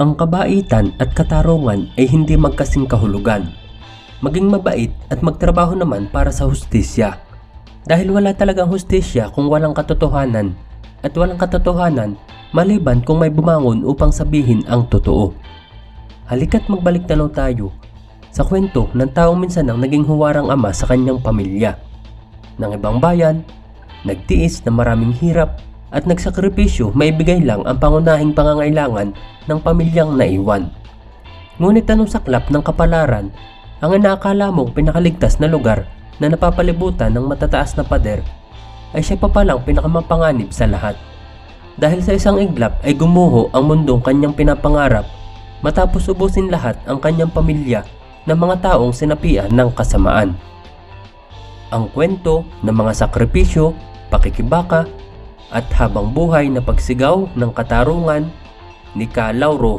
Ang kabaitan at katarungan ay hindi magkasing kahulugan. Maging mabait at magtrabaho naman para sa hustisya. Dahil wala talagang hustisya kung walang katotohanan at walang katotohanan maliban kung may bumangon upang sabihin ang totoo. Halika't magbalik tanaw tayo sa kwento ng taong minsan ang naging huwarang ama sa kanyang pamilya. Ng ibang bayan, nagtiis na maraming hirap at nagsakripisyo maibigay lang ang pangunahing pangangailangan ng pamilyang naiwan. Ngunit anong saklap ng kapalaran ang inaakala mong pinakaligtas na lugar na napapalibutan ng matataas na pader ay siya pa palang pinakamapanganib sa lahat. Dahil sa isang iglap ay gumuho ang mundong kanyang pinapangarap matapos ubusin lahat ang kanyang pamilya ng mga taong sinapian ng kasamaan. Ang kwento ng mga sakripisyo, pakikibaka, at habang buhay na pagsigaw ng katarungan ni Ka